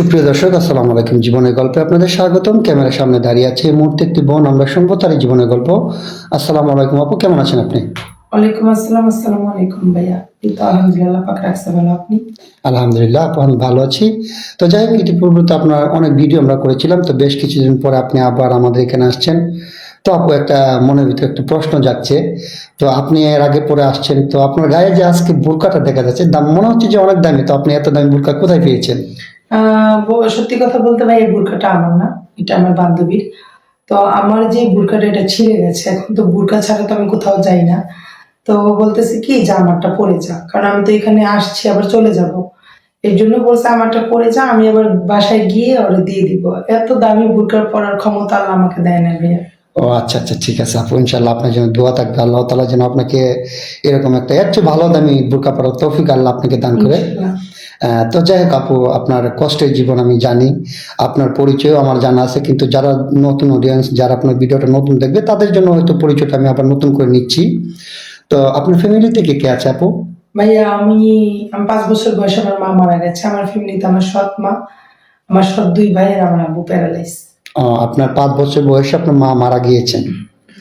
সুপ্রিয় দর্শক আসসালামু আলাইকুম। জীবনের গল্পে আপনাদের স্বাগতম। ক্যামেরার সামনে দাঁড়িয়ে আছে এই মুহূর্তে একটি বোন আমরা শুনব তার এই জীবনের গল্প। আসসালামু আলাইকুম আপু কেমন আছেন আপনি? ওয়ালাইকুম আসসালাম আসসালামু আলাইকুম ভাইয়া। আলহামদুলিল্লাহ আপনি? আপু আমি ভালো আছি। তো যাই হোক ইতিপূর্বে তো আপনার অনেক ভিডিও আমরা করেছিলাম তো বেশ কিছুদিন পরে আপনি আবার আমাদের এখানে আসছেন। তো আপু একটা মনের ভিতরে একটা প্রশ্ন যাচ্ছে। তো আপনি এর আগে পরে আসছেন তো আপনার গায়ে যে আজকে বোরকাটা দেখা যাচ্ছে দাম মনে হচ্ছে যে অনেক দামি। তো আপনি এত দামি বোরকা কোথায় পেয়েছেন? সত্যি কথা বলতে ভাই, এই বুরকাটা আমার না, এটা আমার বান্ধবীর। তো আমার যে বুরকাটা এটা ছিঁড়ে গেছে। এখন তো বুরকা ছাড়া তো আমি কোথাও যাই না। তো বলতেছে, কি, যে আমারটা পরে যা। কারণ আমি তো এখানে আসছি, আবার চলে যাব। এই জন্য বলছে, আমারটা পরে যা, আমি আবার বাসায় গিয়ে ওরা দিয়ে দিব। এত দামি বুরকার পরার ক্ষমতা আমাকে দেয় না ভাইয়া। ও আচ্ছা আচ্ছা ঠিক আছে আপু ইনশাল্লাহ আপনার জন্য দোয়া থাকবে। আল্লাহ তালা যেন আপনাকে এরকম একটা এর চেয়ে ভালো দামি বোরকা পরার তৌফিক আল্লাহ আপনাকে দান করে। তো যাই হোক আপু আপনার কষ্টের জীবন আমি জানি আপনার পরিচয়ও আমার জানা আছে কিন্তু যারা নতুন অডিয়েন্স যারা আপনার ভিডিওটা নতুন দেখবে তাদের জন্য হয়তো পরিচয়টা আমি আবার নতুন করে নিচ্ছি। তো আপনার ফ্যামিলিতে কে কে আছে আপু? ভাইয়া আমি আমি পাঁচ বছর বয়সে আমার মা মারা গেছে আমার ফ্যামিলিতে আমার সৎ মা আমার সৎ দুই ভাই আর আমার আব্বু প্যারালাইজ ও, আপনার পাঁচ বছর বয়সে আপনার মা মারা গিয়েছেন।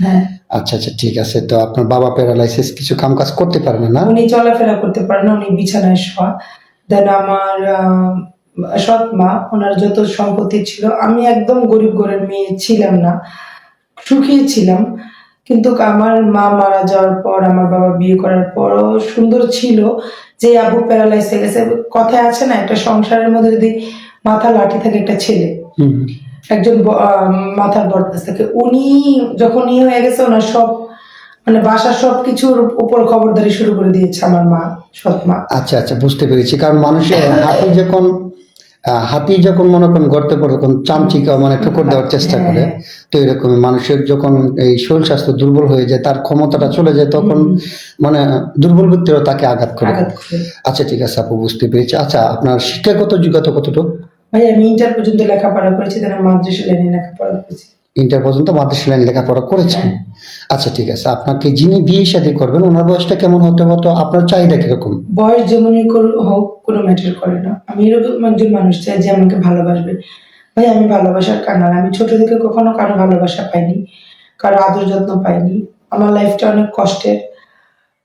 হ্যাঁ। আচ্ছা আচ্ছা ঠিক আছে। তো আপনার বাবা প্যারালাইসিস কিছু কাম কাজ করতে পারবে না উনি চলাফেরা করতে পারে না উনি বিছানায় শোয়া। দেন আমার সৎ মা ওনার যত সম্পত্তি ছিল আমি একদম গরিব ঘরের মেয়ে ছিলাম না সুখী ছিলাম। কিন্তু আমার মা মারা যাওয়ার পর আমার বাবা বিয়ে করার পরও সুন্দর ছিল। যে আবু প্যারালাইজ হয়ে গেছে কথায় আছে না একটা সংসারের মধ্যে যদি মাথা লাঠি থাকে একটা ছেলে। হুম। একজন মাথার বরদাস থাকে উনি যখন ইয়ে হয়ে গেছে ওনার সব মানে বাসার সব কিছুর উপর খবরদারি শুরু করে দিয়েছে আমার মা সৎ মা আচ্ছা আচ্ছা বুঝতে পেরেছি। কারণ মানুষের হাতি যখন হাতি যখন মনে করেন গর্তে পড়ে তখন চামচিকা মানে ঠোকর দেওয়ার চেষ্টা করে। তো এরকম মানুষের যখন এই শরীর স্বাস্থ্য দুর্বল হয়ে যায় তার ক্ষমতাটা চলে যায় তখন মানে দুর্বল ব্যক্তিরা তাকে আঘাত করে। আঘাত করে। আচ্ছা ঠিক আছে আপু বুঝতে পেরেছি। আচ্ছা আপনার শিক্ষাগত যোগ্যতা কতটুকু? ভাই আমি ইন্টার পর্যন্ত লেখাপড়া করেছি তারা মাদ্রাসা লাইনে লেখাপড়া করেছি। ইন্টার পর্যন্ত মাদ্রাসা লাইন লেখাপড়া করেছেন? আচ্ছা ঠিক আছে। আপনাকে যিনি বিয়ে শাদী করবেন ওনার বয়সটা কেমন হতে হতো আপনার চাহিদা কীরকম? বয়স যেমনই হোক কোনো ম্যাটার করে না। আমি এরকম একজন মানুষ চাই যে আমাকে ভালোবাসবে। ভাই আমি ভালোবাসার কান্নার আমি ছোট থেকে কখনো কারও ভালোবাসা পাইনি কারও আদর যত্ন পাইনি। আমার লাইফটা অনেক কষ্টের।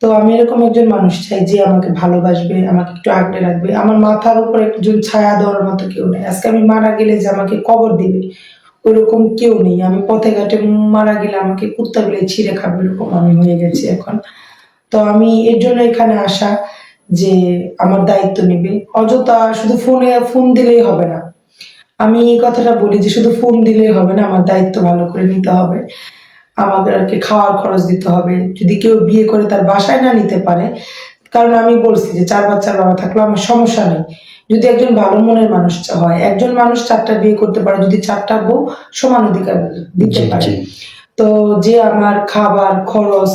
তো আমি এরকম একজন মানুষ চাই যে আমাকে ভালোবাসবে, আমাকে একটু আগলে রাখবে। আমার মাথার উপর একজন ছায়া দেওয়ার মতো কেউ নেই। আজকে আমি মারা গেলে যে আমাকে কবর দিবে, ওরকম কেউ নেই। আমি পথে ঘাটে মারা গেলে আমাকে কুত্তা বিলে ছিঁড়ে খাবে, এরকম আমি হয়ে গেছি এখন। তো আমি এর জন্য এখানে আসা যে আমার দায়িত্ব নেবে। অযথা শুধু ফোনে, ফোন দিলেই হবে না। আমি এই কথাটা বলি যে শুধু ফোন দিলেই হবে না, আমার দায়িত্ব ভালো করে নিতে হবে। আমাদেরকে খাওয়ার খরচ দিতে হবে। যদি কেউ বিয়ে করে তার বাসায় না নিতে পারে কারণ আমি বলছি যে চার বাচ্চার বাবা থাকলে আমার সমস্যা নেই। যদি একজন ভালো মনের মানুষ হয় একজন মানুষ চারটা বিয়ে করতে পারে যদি চারটা বউ সমান অধিকার দিতে পারে। তো যে আমার খাবার খরচ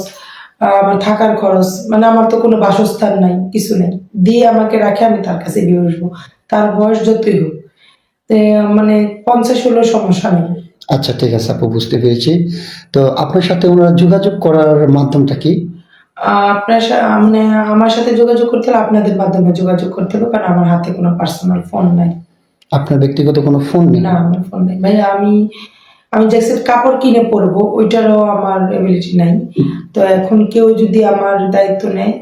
আমার থাকার খরচ মানে আমার তো কোনো বাসস্থান নাই কিছু নেই দিয়ে আমাকে রাখে আমি তার কাছে বিয়ে বসবো। তার বয়স যতই হোক মানে পঞ্চাশ হলো সমস্যা নেই। আচ্ছা ঠিক আছে আপু বুঝতে পেরেছি। তো আপনার সাথে ওনারা যোগাযোগ করার মাধ্যমটা কি? আপনার মানে আমার সাথে যোগাযোগ করতে হলে আপনাদের মাধ্যমে যোগাযোগ করতে হবে কারণ আমার হাতে কোনো পার্সোনাল ফোন নাই। আপনার ব্যক্তিগত কোনো ফোন নেই? না আমার ফোন নেই। ভাই আমি আমি যে কাপড় কিনে পরবো ওইটারও আমার এবিলিটি নাই। তো এখন কেউ যদি আমার দায়িত্ব নেয়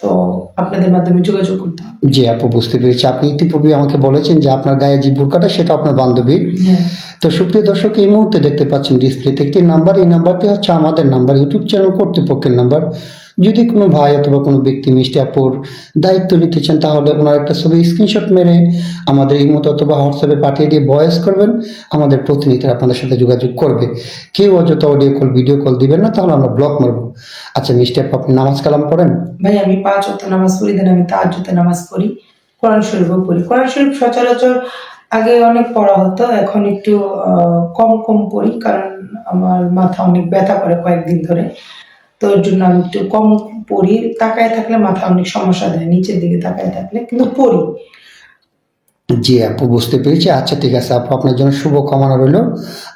তো আপনাদের মাধ্যমে যোগাযোগ করতে হবে। জি আপু বুঝতে পেরেছি। আপনি ইতিপূর্বে আমাকে বলেছেন যে আপনার গায়ে যে বোরকাটা সেটা আপনার বান্ধবীর হ্যাঁ। তো সুপ্রিয় দর্শক এই মুহূর্তে দেখতে পাচ্ছেন ডিসপ্লেতে একটি নাম্বার এই নাম্বারটি হচ্ছে আমাদের নাম্বার ইউটিউব চ্যানেল কর্তৃপক্ষের নাম্বার যদি কোনো ভাই অথবা কোনো ব্যক্তি মিষ্টি আপুর দায়িত্ব নিতে চান, তাহলে ওনার একটা ছবি স্ক্রিনশট মেরে আমাদের এই মতো অথবা হোয়াটসঅ্যাপে পাঠিয়ে দিয়ে ভয়েস করবেন। আমাদের প্রতিনিধিরা আপনাদের সাথে যোগাযোগ করবে। কেউ অযথা অডিও কল ভিডিও কল দিবেন না, তাহলে আমরা ব্লক মারবো। আচ্ছা মিষ্টি আপু, আপনি নামাজ কালাম পড়েন? ভাই, আমি পাঁচ ওয়াক্ত নামাজ পড়ি দেন আমি তাহাজ্জুদে নামাজ পড়ি, কোরআন শরীফও পড়ি। কোরআন শরীফ সচরাচর আগে অনেক পড়া হতো, এখন একটু কম কম পড়ি, কারণ আমার মাথা অনেক ব্যথা করে কয়েকদিন ধরে। তো ওর জন্য আমি একটু কম পড়ি। তাকায় থাকলে মাথা অনেক সমস্যা দেয় নিচের দিকে তাকায় থাকলে। কিন্তু পড়ি। জি আপু বুঝতে পেরেছি। আচ্ছা ঠিক আছে আপু আপনার জন্য শুভ কামনা রইল।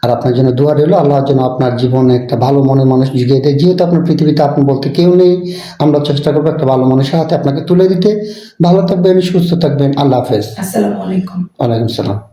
আর আপনার জন্য দোয়া রইল। আল্লাহর জন্য আপনার জীবনে একটা ভালো মনের মানুষ জুগিয়ে দেয়। যেহেতু আপনার পৃথিবীতে আপনি বলতে কেউ নেই আমরা চেষ্টা করব একটা ভালো মানুষের হাতে আপনাকে তুলে দিতে। ভালো থাকবেন সুস্থ থাকবেন। আল্লাহ হাফেজ। আসসালামু আলাইকুম। ওয়ালাইকুম সালাম।